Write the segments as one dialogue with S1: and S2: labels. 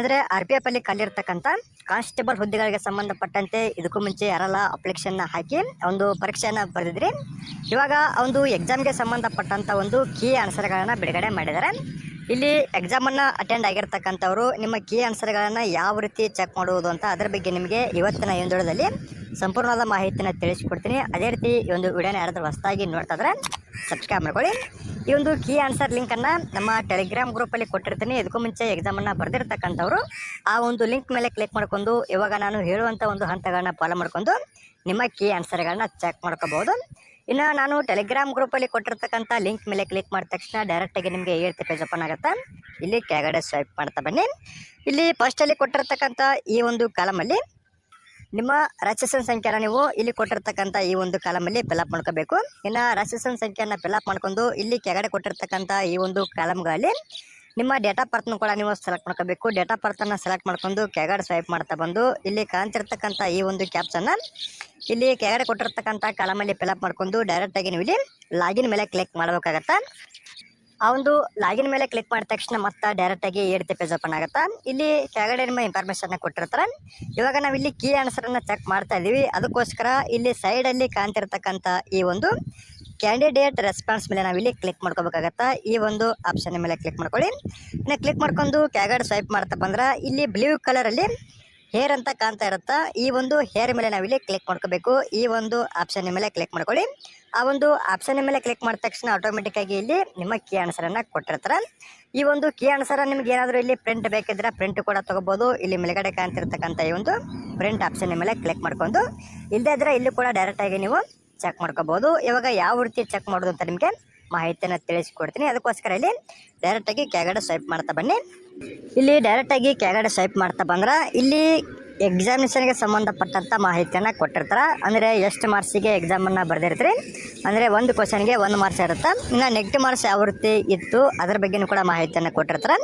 S1: ಅಂದರೆ R P F ಅಲ್ಲಿ ಕಲ್ಲಿರ್ತಕ್ಕಂಥ constable ಹುದ್ದೆಗಳಿಗೆ ಸಂಬಂಧಪಟ್ಟಂತೆ ಇದಕ್ಕೂ ಮುಂಚೆ ಯಾರೆಲ್ಲ ಅಪ್ಲಿಕೇಶನ್ ಹಾಕಿ ಒಂದು ಪರೀಕ್ಷೆಯನ್ನು ಬರೆದಿದ್ರಿ. ಇವಾಗ ಒಂದು ಎಕ್ಸಾಮ್ಗೆ ಸಂಬಂಧಪಟ್ಟಂಥ ಒಂದು ಕೀ ಆನ್ಸರ್ಗಳನ್ನು ಬಿಡುಗಡೆ ಮಾಡಿದ್ದಾರೆ. ಇಲ್ಲಿ ಎಕ್ಸಾಮನ್ನು ಅಟೆಂಡ್ ಆಗಿರ್ತಕ್ಕಂಥವ್ರು, ನಿಮ್ಮ ಕೀ ಆನ್ಸರ್ಗಳನ್ನು ಯಾವ ರೀತಿ ಚೆಕ್ ಮಾಡುವುದು ಅಂತ ಅದರ ಬಗ್ಗೆ ನಿಮಗೆ ಇವತ್ತಿನ ಈ ಒಂದು ಸಂಪೂರ್ಣವಾದ ಮಾಹಿತಿನ ತಿಳಿಸ್ಕೊಡ್ತೀನಿ. ಅದೇ ರೀತಿ ಈ ಒಂದು ವಿಡಿಯೋನ ಯಾರಾದರೂ ಹೊಸದಾಗಿ ನೋಡ್ತಾ ಇದ್ರೆ ಸಬ್ಸ್ಕ್ರೈಬ್ ಮಾಡ್ಕೊಳ್ಳಿ. ಈ ಒಂದು ಕೀ ಆನ್ಸರ್ ಲಿಂಕನ್ನು ನಮ್ಮ ಟೆಲಿಗ್ರಾಮ್ ಗ್ರೂಪಲ್ಲಿ ಕೊಟ್ಟಿರ್ತೀನಿ. ಇದಕ್ಕೂ ಮುಂಚೆ ಎಕ್ಸಾಮನ್ನು ಬರೆದಿರ್ತಕ್ಕಂಥವ್ರು, ಆ ಒಂದು ಲಿಂಕ್ ಮೇಲೆ ಕ್ಲಿಕ್ ಮಾಡ್ಕೊಂಡು ಇವಾಗ ನಾನು ಹೇಳುವಂಥ ಒಂದು ಹಂತಗಳನ್ನ ಫಾಲೋ ಮಾಡ್ಕೊಂಡು ನಿಮ್ಮ ಕೀ ಆನ್ಸರ್ಗಳನ್ನ ಚೆಕ್ ಮಾಡ್ಕೋಬಹುದು. ಇನ್ನು ನಾನು ಟೆಲಿಗ್ರಾಮ್ ಗ್ರೂಪಲ್ಲಿ ಕೊಟ್ಟಿರ್ತಕ್ಕಂಥ ಲಿಂಕ್ ಮೇಲೆ ಕ್ಲಿಕ್ ಮಾಡಿದ ತಕ್ಷಣ ಡೈರೆಕ್ಟಾಗಿ ನಿಮಗೆ ಏಳ್ತಿ ಪೇಜ್ ಓಪನ್ ಆಗುತ್ತೆ? ಇಲ್ಲಿ ಕೆಳಗಡೆ ಸ್ವೈಪ್ ಮಾಡ್ತಾ ಬನ್ನಿ. ಇಲ್ಲಿ ಫಸ್ಟಲ್ಲಿ ಕೊಟ್ಟಿರ್ತಕ್ಕಂಥ ಈ ಒಂದು ಕಾಲಮಲ್ಲಿ ನಿಮ್ಮ ರಾಕ್ಷಸನ್ ಸಂಖ್ಯೆನ ನೀವು ಇಲ್ಲಿ ಕೊಟ್ಟಿರ್ತಕ್ಕಂಥ ಈ ಒಂದು ಕಾಲಮಲ್ಲಿ ಫಿಲಪ್ ಮಾಡ್ಕೋಬೇಕು. ಇನ್ನು ರಾಕ್ಷಸನ್ ಸಂಖ್ಯೆಯನ್ನು ಫಿಲಪ್ ಮಾಡ್ಕೊಂಡು ಇಲ್ಲಿ ಕೆಳಗಡೆ ಕೊಟ್ಟಿರ್ತಕ್ಕಂಥ ಈ ಒಂದು ಕಾಲಮ್ಗಳಲ್ಲಿ ನಿಮ್ಮ ಡೇಟಾ ಬರ್ತನ್ನು ಕೂಡ ನೀವು ಸೆಲೆಕ್ಟ್ ಮಾಡ್ಕೋಬೇಕು. ಡೇಟಾ ಬರ್ತನ್ನು ಸೆಲೆಕ್ಟ್ ಮಾಡ್ಕೊಂಡು ಕೆಳಗಡೆ ಸ್ವೈಪ್ ಮಾಡ್ತಾ ಬಂದು, ಇಲ್ಲಿ ಕಾಣ್ತಿರ್ತಕ್ಕಂಥ ಈ ಒಂದು ಕ್ಯಾಪ್ಸನ್ನು ಇಲ್ಲಿ ಕೆಳಗಡೆ ಕೊಟ್ಟಿರ್ತಕ್ಕಂಥ ಕಾಲಮಲ್ಲಿ ಫಿಲಪ್ ಮಾಡ್ಕೊಂಡು ಡೈರೆಕ್ಟಾಗಿ ನೀವು ಇಲ್ಲಿ ಲಾಗಿನ್ ಮೇಲೆ ಕ್ಲಿಕ್ ಮಾಡಬೇಕಾಗತ್ತೆ? ಆ ಒಂದು ಲಾಗಿನ್ ಮೇಲೆ ಕ್ಲಿಕ್ ಮಾಡಿದ ತಕ್ಷಣ ಮತ್ತೆ ಡೈರೆಕ್ಟಾಗಿ ಏಡ್ತಿ ಪೇಜ್ ಓಪನ್ ಆಗುತ್ತೆ? ಇಲ್ಲಿ ಕೆಳಗಡೆ ನಿಮ್ಮ ಇನ್ಫಾರ್ಮೇಷನ್ನ ಕೊಟ್ಟಿರ್ತಾರೆ. ಇವಾಗ ನಾವು ಇಲ್ಲಿ ಕೀ ಆನ್ಸರನ್ನು ಚೆಕ್ ಮಾಡ್ತಾ ಇದ್ದೀವಿ ಅದಕ್ಕೋಸ್ಕರ ಇಲ್ಲಿ ಸೈಡಲ್ಲಿ ಕಾಣ್ತಿರ್ತಕ್ಕಂಥ ಈ ಒಂದು ಕ್ಯಾಂಡಿಡೇಟ್ ರೆಸ್ಪಾನ್ಸ್ ಮೇಲೆ ನಾವಿಲ್ಲಿ ಕ್ಲಿಕ್ ಮಾಡ್ಕೋಬೇಕಾಗತ್ತಾ, ಈ ಒಂದು ಆಪ್ಷನ್ ಮೇಲೆ ಕ್ಲಿಕ್ ಮಾಡ್ಕೊಳ್ಳಿ. ಇನ್ನು ಕ್ಲಿಕ್ ಮಾಡ್ಕೊಂಡು ಕೆಳಗಡೆ ಸ್ವೈಪ್ ಮಾಡ್ತಪ್ಪ ಅಂದ್ರೆ, ಇಲ್ಲಿ ಬ್ಲೂ ಕಲರಲ್ಲಿ ಹೇರ್ ಅಂತ ಕಾಣ್ತಾ ಇರುತ್ತಾ, ಈ ಒಂದು ಹೇರ್ ಮೇಲೆ ನಾವಿಲ್ಲಿ ಕ್ಲಿಕ್ ಮಾಡ್ಕೋಬೇಕು. ಈ ಒಂದು ಆಪ್ಷನ್ ಮೇಲೆ ಕ್ಲಿಕ್ ಮಾಡ್ಕೊಳ್ಳಿ. ಆ ಒಂದು ಆಪ್ಷನ್ ಮೇಲೆ ಕ್ಲಿಕ್ ಮಾಡಿದ ತಕ್ಷಣ ಆಟೋಮೆಟಿಕ್ ಆಗಿ ಇಲ್ಲಿ ನಿಮ್ಮ ಕೀ ಆನ್ಸರನ್ನು ಕೊಟ್ಟಿರ್ತಾರೆ. ಈ ಒಂದು ಕೀ ಆನ್ಸರ್ ನಿಮ್ಗೆ ಏನಾದರೂ ಇಲ್ಲಿ ಪ್ರಿಂಟ್ ಬೇಕಿದ್ರೆ ಪ್ರಿಂಟ್ ಕೂಡ ತೊಗೋಬೋದು. ಇಲ್ಲಿ ಮೇಲ್ಗಡೆ ಕಾಣ್ತಿರ್ತಕ್ಕಂಥ ಈ ಒಂದು ಪ್ರಿಂಟ್ ಆಪ್ಷನ್ ಮೇಲೆ ಕ್ಲಿಕ್ ಮಾಡ್ಕೊಂಡು ಇಲ್ಲದೇ ಇದ್ದರೆ ಇಲ್ಲಿ ಕೂಡ ಡೈರೆಕ್ಟಾಗಿ ನೀವು ಚೆಕ್ ಮಾಡ್ಕೋಬೋದು. ಇವಾಗ ಯಾವ ರೀತಿ ಚೆಕ್ ಮಾಡೋದು ಅಂತ ನಿಮಗೆ ಮಾಹಿತಿಯನ್ನು ತಿಳಿಸ್ಕೊಡ್ತೀನಿ. ಅದಕ್ಕೋಸ್ಕರ ಇಲ್ಲಿ ಡೈರೆಕ್ಟಾಗಿ ಕೆಳಗಡೆ ಸ್ವೈಪ್ ಮಾಡ್ತಾ ಬನ್ನಿ. ಇಲ್ಲಿ ಡೈರೆಕ್ಟಾಗಿ ಕೆಳಗಡೆ ಸ್ವೈಪ್ ಮಾಡ್ತಾ ಬಂದ್ರೆ ಇಲ್ಲಿ ಎಕ್ಸಾಮಿನೇಷನ್ಗೆ ಸಂಬಂಧಪಟ್ಟಂಥ ಮಾಹಿತಿಯನ್ನು ಕೊಟ್ಟಿರ್ತಾರೆ. ಅಂದರೆ ಎಷ್ಟು ಮಾರ್ಕ್ಸಿಗೆ ಎಕ್ಸಾಮನ್ನು ಬರೆದಿರ್ತೀರಿ? ಅಂದರೆ ಒಂದು ಕ್ವಶನ್ಗೆ ಒಂದು ಮಾರ್ಕ್ಸ್ ಇರುತ್ತೆ? ಇನ್ನು ನೆಗೆಟಿವ್ ಮಾರ್ಕ್ಸ್ ಯಾವ ಇತ್ತು? ಅದರ ಬಗ್ಗೆನೂ ಕೂಡ ಮಾಹಿತಿಯನ್ನು ಕೊಟ್ಟಿರ್ತಾರೆ.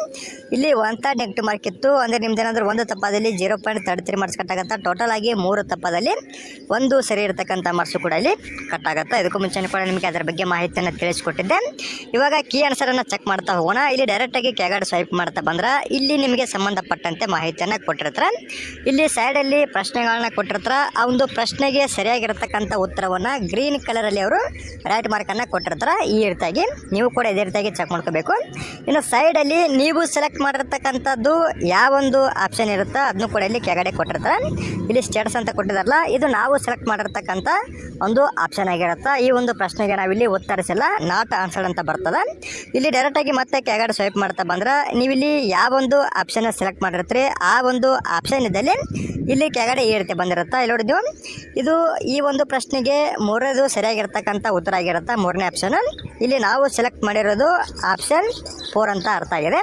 S1: ಇಲ್ಲಿ ಒಂಥ ನೆಗೆಟಿವ್ ಮಾರ್ಕ್ ಇತ್ತು. ಅಂದರೆ ನಿಮ್ದೇನಾದರೂ ಒಂದು ತಪ್ಪದಲ್ಲಿ zero point thirty three marks ಕಟ್ಟಾಗತ್ತೆ? Total ಆಗಿ ಮೂರು ತಪ್ಪದಲ್ಲಿ ಒಂದು ಸರಿ ಇರತಕ್ಕಂಥ ಮಾರ್ಕ್ಸು ಕೂಡ ಇಲ್ಲಿ ಕಟ್ಟಾಗತ್ತೆ? ಇದಕ್ಕೂ ಮುಂಚೆ ಕೂಡ ನಿಮಗೆ ಅದರ ಬಗ್ಗೆ ಮಾಹಿತಿಯನ್ನು ತಿಳಿಸ್ಕೊಟ್ಟಿದ್ದೆ. ಇವಾಗ ಕೀ ಆನ್ಸರನ್ನು ಚೆಕ್ ಮಾಡ್ತಾ ಹೋಗೋಣ. ಇಲ್ಲಿ ಡೈರೆಕ್ಟಾಗಿ ಕೆಗಾಡ್ ಸ್ವೈಪ್ ಮಾಡ್ತಾ ಬಂದ್ರೆ ಇಲ್ಲಿ ನಿಮಗೆ ಸಂಬಂಧಪಟ್ಟಂತೆ ಮಾಹಿತಿಯನ್ನು ಕೊಟ್ಟಿರ್ತಾರೆ. ಇಲ್ಲಿ ಸೈಡಲ್ಲಿ ಪ್ರಶ್ನೆಗಳನ್ನ ಕೊಟ್ಟಿರ್ತಾರೆ. ಆ ಒಂದು ಪ್ರಶ್ನೆಗೆ ಸರಿಯಾಗಿರ್ತಕ್ಕಂಥ ಉತ್ತರವನ್ನು ಗ್ರೀನ್ ಕಲರಲ್ಲಿ ಅವರು ರೈಟ್ ಮಾರ್ಕನ್ನು ಕೊಟ್ಟಿರ್ತಾರೆ. ಈ ರೀತಿಯಾಗಿ ನೀವು ಕೂಡ ಇದೇ ರೀತಿಯಾಗಿ ಚೆಕ್ ಮಾಡ್ಕೋಬೇಕು. ಇನ್ನು ಸೈಡಲ್ಲಿ ನೀವು ಸೆಲೆಕ್ಟ್ ಮಾಡಿರ್ತಕ್ಕಂಥದ್ದು ಯಾವೊಂದು ಆಪ್ಷನ್ ಇರುತ್ತೋ ಅದನ್ನು ಕೂಡ ಇಲ್ಲಿ ಕೆಳಗಡೆ ಕೊಟ್ಟಿರ್ತಾರೆ. ಇಲ್ಲಿ ಸ್ಟೇಟಸ್ ಅಂತ ಕೊಟ್ಟಿದಾರಲ್ಲ, ಇದು ನಾವು ಸೆಲೆಕ್ಟ್ ಮಾಡಿರ್ತಕ್ಕಂಥ ಒಂದು ಆಪ್ಷನ್ ಆಗಿರುತ್ತೆ? ಈ ಒಂದು ಪ್ರಶ್ನೆಗೆ ನಾವಿಲ್ಲಿ ಉತ್ತರಿಸಿಲ್ಲ ನಾಟ್ ಆನ್ಸರ್ಡ್ ಅಂತ ಬರ್ತದೆ. ಇಲ್ಲಿ ಡೈರೆಕ್ಟಾಗಿ ಮತ್ತೆ ಕೆಳಗಡೆ ಸ್ವೈಪ್ ಮಾಡ್ತಾ ಬಂದ್ರೆ, ನೀವಿಲ್ಲಿ ಯಾವೊಂದು ಆಪ್ಷನ್ ಸೆಲೆಕ್ಟ್ ಮಾಡಿರ್ತೀರಿ, ಆ ಒಂದು ಆಪ್ಷನ್ ಇದ್ದಲ್ಲಿ ಇಲ್ಲಿ ಕೆಳಗಡೆ ಈ ರೀತಿ ಬಂದಿರುತ್ತೆ? ಇಲ್ಲಿ ನೋಡಿದ್ದು ಇದು ಈ ಒಂದು ಪ್ರಶ್ನೆಗೆ ಮೂರನೇದು ಸರಿಯಾಗಿರ್ತಕ್ಕಂಥ ಉತ್ತರ ಆಗಿರುತ್ತೆ? ಮೂರನೇ ಆಪ್ಷನ್ ಇಲ್ಲಿ ನಾವು ಸೆಲೆಕ್ಟ್ ಮಾಡಿರೋದು ಆಪ್ಷನ್ ಫೋರ್ ಅಂತ ಅರ್ಥ ಆಗಿದೆ.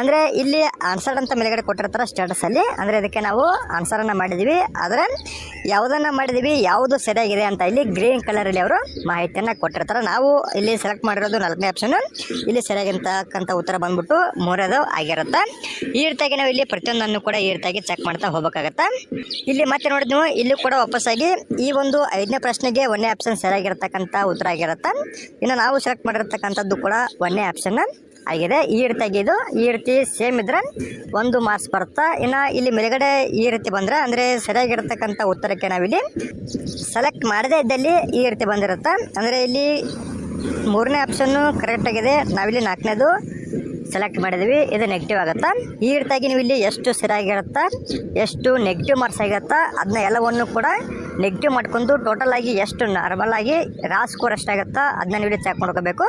S1: ಅಂದರೆ ಇಲ್ಲಿ ಆನ್ಸರ್ ಅಂತ ಮೇಲ್ಗಡೆ ಕೊಟ್ಟಿರ್ತಾರೆ ಸ್ಟೇಟಸಲ್ಲಿ ಅಂದರೆ ಇದಕ್ಕೆ ನಾವು ಆನ್ಸರನ್ನು ಮಾಡಿದ್ದೀವಿ ಆದರೆ ಯಾವುದನ್ನು ಮಾಡಿದ್ದೀವಿ ಯಾವುದು ಸರಿಯಾಗಿದೆ ಅಂತ ಇಲ್ಲಿ ಗ್ರೀನ್ ಕಲರಲ್ಲಿ ಅವರು ಮಾಹಿತಿಯನ್ನು ಕೊಟ್ಟಿರ್ತಾರೆ. ನಾವು ಇಲ್ಲಿ ಸೆಲೆಕ್ಟ್ ಮಾಡಿರೋದು ನಾಲ್ಕನೇ ಆಪ್ಷನ್ ಇಲ್ಲಿ ಸರಿಯಾಗಿರ್ತಕ್ಕಂಥ ಉತ್ತರ ಬಂದ್ಬಿಟ್ಟು ಮೂರನೇದು ಆಗಿರುತ್ತೆ. ಈ ರೀತಿಯಾಗಿ ನಾವು ಇಲ್ಲಿ ಪ್ರತಿಯೊಂದನ್ನು ಕೂಡ ಈ ರೀತಿಯಾಗಿ ಚೆಕ್ ಮಾಡ್ತಾ ಹೋಗಬೇಕಾಗತ್ತೆ. ಇಲ್ಲಿ ಮತ್ತೆ ನೋಡಿದ್ ನೀವು, ಇಲ್ಲಿ ಕೂಡ ವಾಪಸ್ಸಾಗಿ ಈ ಒಂದು ಐದನೇ ಪ್ರಶ್ನೆಗೆ ಒಂದೇ ಆಪ್ಷನ್ ಸರಿಯಾಗಿರ್ತಕ್ಕಂಥ ಉತ್ತರ ಆಗಿರುತ್ತೆ. ಇನ್ನು ನಾವು ಸೆಲೆಕ್ಟ್ ಮಾಡಿರ್ತಕ್ಕಂಥದ್ದು ಕೂಡ ಒಂದೇ ಆಪ್ಷನ್ ಆಗಿದೆ. ಈ ರೀತಿಯಾಗಿ ಇದು, ಈ ರೀತಿ ಸೇಮ್ ಇದ್ರೆ ಒಂದು ಮಾರ್ಕ್ಸ್ ಬರುತ್ತಾ. ಇನ್ನು ಇಲ್ಲಿ ಮೇಲುಗಡೆ ಈ ರೀತಿ ಬಂದರೆ, ಅಂದರೆ ಸರಿಯಾಗಿರ್ತಕ್ಕಂಥ ಉತ್ತರಕ್ಕೆ ನಾವಿಲ್ಲಿ ಸೆಲೆಕ್ಟ್ ಮಾಡದೇ ಇದ್ದಲ್ಲಿ ಈ ರೀತಿ ಬಂದಿರುತ್ತೆ. ಅಂದರೆ ಇಲ್ಲಿ ಮೂರನೇ ಆಪ್ಷನ್ನು ಕರೆಕ್ಟ್ ಆಗಿದೆ. ನಾವಿಲ್ಲಿ ನಾಲ್ಕನೇದು. ಸೆಲೆಕ್ಟ್ ಮಾಡಿದ್ವಿ. ಇದು ನೆಗೆಟಿವ್ ಆಗುತ್ತಾ? ಈ ರೀತಿಯಾಗಿ ನೀವು ಇಲ್ಲಿ ಎಷ್ಟು ಸರಿಯಾಗಿರುತ್ತಾ ಎಷ್ಟು ನೆಗೆಟಿವ್ ಮಾರ್ಕ್ಸ್ ಆಗಿರುತ್ತೆ? ಅದನ್ನ ಎಲ್ಲವನ್ನು ಕೂಡ ನೆಗೆಟಿವ್ ಮಾಡ್ಕೊಂಡು ಟೋಟಲ್ ಆಗಿ ಎಷ್ಟು ನಾರ್ಮಲ್ ಆಗಿ ರಾ ಸ್ಕೋರ್ ಎಷ್ಟಾಗುತ್ತೆ ಅದನ್ನ ನೀವು ಚೆಕ್ ಮಾಡ್ಕೋಬೇಕು.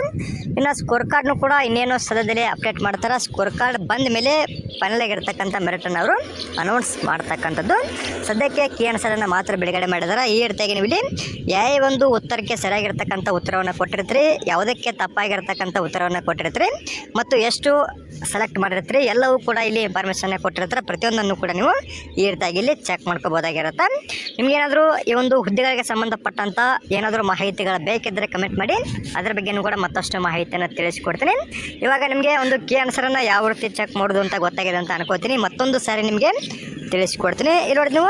S1: ಇನ್ನು ಸ್ಕೋರ್ ಕಾರ್ಡ್ನು ಕೂಡ ಇನ್ನೇನು ಸದ್ಯದಲ್ಲಿ ಅಪ್ಡೇಟ್ ಮಾಡ್ತಾರೆ? ಸ್ಕೋರ್ ಕಾರ್ಡ್ ಬಂದ ಮೇಲೆ ಫೈನಲ್ ಆಗಿರ್ತಕ್ಕಂಥ ಮೆರಿಟನ್ನು ಅವರು ಅನೌನ್ಸ್ ಮಾಡ್ತಕ್ಕಂಥದ್ದು. ಸದ್ಯಕ್ಕೆ ಕೆ ಎನ್ ಸರನ್ನು ಮಾತ್ರ ಬಿಡುಗಡೆ ಮಾಡಿದಾರೆ. ಈ ರೀತಿಯಾಗಿ ನೀವು ಇಲ್ಲಿ ಯಾವ ಒಂದು ಉತ್ತರಕ್ಕೆ ಸರಿಯಾಗಿರ್ತಕ್ಕಂಥ ಉತ್ತರವನ್ನು ಕೊಟ್ಟಿರ್ತೀರಿ. ಯಾವುದಕ್ಕೆ ತಪ್ಪಾಗಿರ್ತಕ್ಕಂಥ ಉತ್ತರವನ್ನು ಕೊಟ್ಟಿರ್ತೀರಿ. ಮತ್ತು ಎಷ್ಟು ಸೆಲೆಕ್ಟ್ ಮಾಡಿರ್ತೀರಿ. ಎಲ್ಲವೂ ಕೂಡ ಇಲ್ಲಿ ಇನ್ಫಾರ್ಮೇಷನ್ ಕೊಟ್ಟಿರ್ತಾರೆ. ಪ್ರತಿಯೊಂದನ್ನು ಕೂಡ ನೀವು ಈ ರೀತಿಯಾಗಿ ಇಲ್ಲಿ ಚೆಕ್ ಮಾಡ್ಕೋಬೋದಾಗಿರುತ್ತೆ. ನಿಮ್ಗೇನಾದರೂ ಈ ಒಂದು ಹುದ್ದೆಗಳಿಗೆ ಸಂಬಂಧಪಟ್ಟಂತ ಏನಾದರೂ ಮಾಹಿತಿಗಳು ಬೇಕಿದ್ದರೆ ಕಮೆಂಟ್ ಮಾಡಿ. ಅದ್ರ ಬಗ್ಗೆನೂ ಕೂಡ ಮತ್ತಷ್ಟು ಮಾಹಿತಿಯನ್ನು ತಿಳಿಸಿಕೊಡ್ತೀನಿ. ಇವಾಗ ನಿಮಗೆ ಒಂದು ಕೀ ಆನ್ಸರನ್ನು ಯಾವ ರೀತಿ ಚೆಕ್ ಮಾಡೋದು ಅಂತ ಗೊತ್ತಾಗಿದೆ ಅಂತ ಅನ್ಕೋತೀನಿ. ಮತ್ತೊಂದು ಸಾರಿ ನಿಮಗೆ ತಿಳಿಸ್ಕೊಡ್ತೀನಿ. ಇಲ್ಲಿ ನೋಡಿ ನೀವು,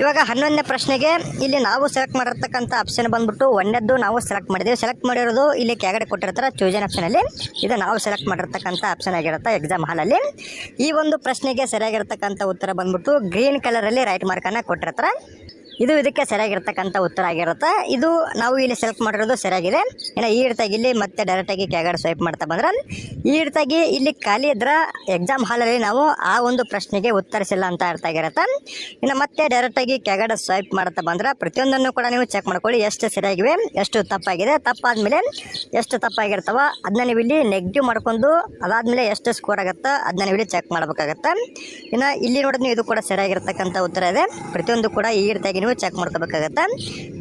S1: ಇವಾಗ ಹನ್ನೊಂದನೇ ಪ್ರಶ್ನೆಗೆ ಇಲ್ಲಿ ನಾವು ಸೆಲೆಕ್ಟ್ ಮಾಡಿರ್ತಕ್ಕಂಥ ಆಪ್ಷನ್ ಬಂದ್ಬಿಟ್ಟು ಒಂದೆದ್ದು ನಾವು ಸೆಲೆಕ್ಟ್ ಮಾಡಿದ್ದೀವಿ ಸೆಲೆಕ್ಟ್ ಮಾಡಿರೋದು ಇಲ್ಲಿ ಕೆಳಗಡೆ ಕೊಟ್ಟಿರ್ತಾರೆ ಚೂಜನ್ ಆಪ್ಷನಲ್ಲಿ ಇದು ನಾವು ಸೆಲೆಕ್ಟ್ ಮಾಡಿರ್ತಕ್ಕಂಥ ಆಪ್ಷನ್ ಆಗಿರುತ್ತೆ ಎಕ್ಸಾಮ್ ಹಾಲಲ್ಲಿ ಈ ಒಂದು ಪ್ರಶ್ನೆಗೆ ಸರಿಯಾಗಿರ್ತಕ್ಕಂಥ ಉತ್ತರ ಬಂದ್ಬಿಟ್ಟು ಗ್ರೀನ್ ಕಲರಲ್ಲಿ ರೈಟ್ ಮಾರ್ಕನ್ನು ಕೊಟ್ಟಿರ್ತಾರೆ. ಇದು ಇದಕ್ಕೆ ಸರಿಯಾಗಿರ್ತಕ್ಕಂಥ ಉತ್ತರ ಆಗಿರುತ್ತೆ. ಇದು ನಾವು ಇಲ್ಲಿ ಸೆಲೆಕ್ಟ್ ಮಾಡಿರೋದು ಸರಿಯಾಗಿದೆ. ಇನ್ನು ಈ ಇಡ್ತಾಗಿ ಇಲ್ಲಿ ಮತ್ತೆ ಡೈರೆಕ್ಟಾಗಿ ಕೆಳಗಡೆ ಸ್ವೈಪ್ ಮಾಡ್ತಾ ಬಂದ್ರೆ ಈ ಇಡ್ತಾಗಿ ಇಲ್ಲಿ ಖಾಲಿ ಇದ್ರೆ ಎಕ್ಸಾಮ್ ಹಾಲಲ್ಲಿ ನಾವು ಆ ಒಂದು ಪ್ರಶ್ನೆಗೆ ಉತ್ತರಿಸಿಲ್ಲ ಅಂತ ಅರ್ಥ ಆಗಿರುತ್ತೆ. ಇನ್ನು ಮತ್ತೆ ಡೈರೆಕ್ಟಾಗಿ ಕೆಳಗಡೆ ಸ್ವೈಪ್ ಮಾಡ್ತಾ ಬಂದ್ರೆ ಪ್ರತಿಯೊಂದನ್ನು ಕೂಡ ನೀವು ಚೆಕ್ ಮಾಡ್ಕೊಳ್ಳಿ ಎಷ್ಟು ಸರಿಯಾಗಿವೆ, ಎಷ್ಟು ತಪ್ಪಾಗಿದೆ. ತಪ್ಪಾದಮೇಲೆ ಎಷ್ಟು ತಪ್ಪಾಗಿರ್ತಾವ ಅದನ್ನ ನೀವು ಇಲ್ಲಿ ನೆಗೆಟಿವ್ ಮಾಡ್ಕೊಂಡು ಅದಾದಮೇಲೆ ಎಷ್ಟು ಸ್ಕೋರ್ ಆಗುತ್ತೆ ಅದನ್ನ ನೀವು ಇಲ್ಲಿ ಚೆಕ್ ಮಾಡಬೇಕಾಗತ್ತೆ. ಇನ್ನು ಇಲ್ಲಿ ನೋಡಿದ್ರೆ ಇದು ಕೂಡ ಸರಿಯಾಗಿರ್ತಕ್ಕಂಥ ಉತ್ತರ ಇದೆ. ಪ್ರತಿಯೊಂದು ಕೂಡ ಈ ನೀವು ಚೆಕ್ ಮಾಡ್ಕೋಬೇಕಾಗತ್ತೆ?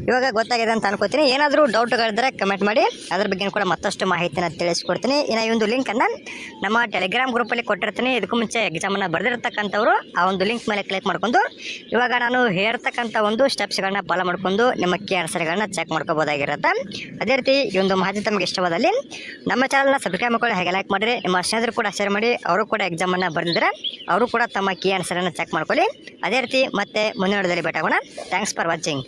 S1: ಇವಾಗ ಗೊತ್ತಾಗಿದೆ ಅಂತ ಅನ್ಕೋತೀನಿ. ಏನಾದರೂ ಡೌಟ್ಗಳಿದ್ರೆ ಕಮೆಂಟ್ ಮಾಡಿ. ಅದ್ರ ಬಗ್ಗೆ ಕೂಡ ಮತ್ತಷ್ಟು ಮಾಹಿತಿನ ತಿಳಿಸ್ಕೊಡ್ತೀನಿ. ಇನ್ನು ಈ ಒಂದು ಲಿಂಕನ್ನು ನಮ್ಮ ಟೆಲಿಗ್ರಾಮ್ ಗ್ರೂಪಲ್ಲಿ ಕೊಟ್ಟಿರ್ತೀನಿ. ಇದಕ್ಕೂ ಮುಂಚೆ ಎಕ್ಸಾಮನ್ನು ಬರೆದಿರ್ತಕ್ಕಂಥವ್ರು ಆ ಒಂದು ಲಿಂಕ್ ಮೇಲೆ ಕ್ಲಿಕ್ ಮಾಡ್ಕೊಂಡು, ಇವಾಗ ನಾನು ಹೇರ್ತಕ್ಕಂಥ ಒಂದು ಸ್ಟೆಪ್ಸ್ಗಳನ್ನ ಫಾಲೋ ಮಾಡ್ಕೊಂಡು ನಿಮ್ಮ ಕೆ ಆನ್ಸರ್ಗಳನ್ನ ಚೆಕ್ ಮಾಡ್ಕೋಬೋದಾಗಿರುತ್ತೆ. ಅದೇ ರೀತಿ ಈ ಒಂದು ಮಾಹಿತಿ ತಮಗೆ ಇಷ್ಟವಾದಲ್ಲಿ ನಮ್ಮ ಚಾನಲ್ನ ಸಬ್ಸ್ಕ್ರೈಬ್ ಮಾಡ್ಕೊಳ್ಳಿ, ಹಾಗೆ ಲೈಕ್ ಮಾಡಿರಿ. ನಿಮ್ಮ ಸ್ನೇಹಿತರು ಕೂಡ ಶೇರ್ ಮಾಡಿ, ಅವರು ಕೂಡ ಎಕ್ಸಾಮನ್ನು ಬರೆದಿದ್ರೆ ಅವರು ಕೂಡ ತಮ್ಮ ಕೀ ಆನ್ಸರನ್ನು ಚೆಕ್ ಮಾಡ್ಕೊಳ್ಳಿ. ಅದೇ ರೀತಿ ಮತ್ತೆ ಮುಂದಿನ ಭೇಟಾಗೋಣ ಥ್ಯಾಂಕ್ಸ್ ಫಾರ್ ವಾಚಿಂಗ್